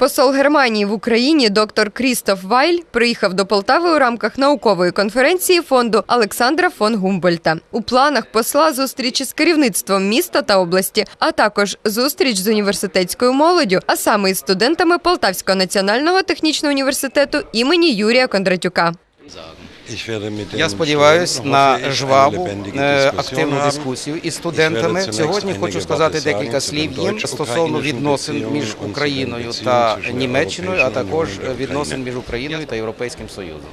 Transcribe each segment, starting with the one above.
Посол Германії в Україні доктор Крістоф Вайль приїхав до Полтави у рамках наукової конференції фонду Олександра фон Гумбольта. У планах посла зустрічі з керівництвом міста та області, а також зустріч з університетською молоддю, а саме із студентами Полтавського національного технічного університету імені Юрія Кондратюка. Я сподіваюся на жваву, е, активну дискусію із студентами. Сьогодні хочу сказати декілька слів їм стосовно відносин між Україною та Німеччиною, а також відносин між Україною та Європейським Союзом.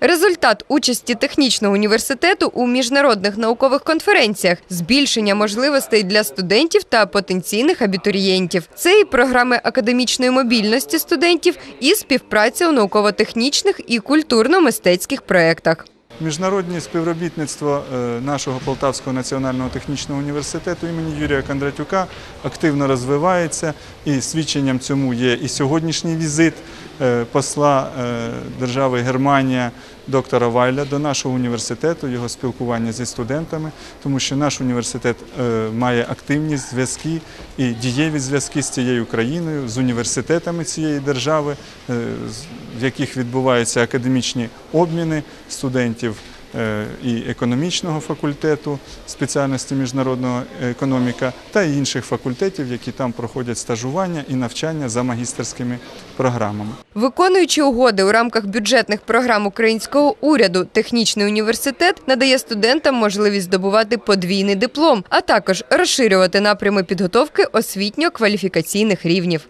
Результат участі технічного університету у міжнародних наукових конференціях, збільшення можливостей для студентів та потенційних абітурієнтів. Це і програми академічної мобільності студентів, і співпраця у науково-технічних і культурно-мистецьких проєктах. Міжнародне співробітництво е, нашого Полтавського національного технічного університету імені Юрія Кондратюка активно розвивається, і свідченням цьому є і сьогоднішній візит посла е, держави Германія доктора Вайля до нашого університету, його спілкування зі студентами, тому що наш університет е, має активні зв'язки і дієві зв'язки з цією країною, з університетами цієї держави, е, в яких відбуваються академічні обміни студентів. е, і економічного факультету спеціальності міжнародного економіка та інших факультетів, які там проходять стажування і навчання за магістерськими програмами. Виконуючи угоди у рамках бюджетних програм українського уряду, технічний університет надає студентам можливість здобувати подвійний диплом, а також розширювати напрями підготовки освітньо-кваліфікаційних рівнів.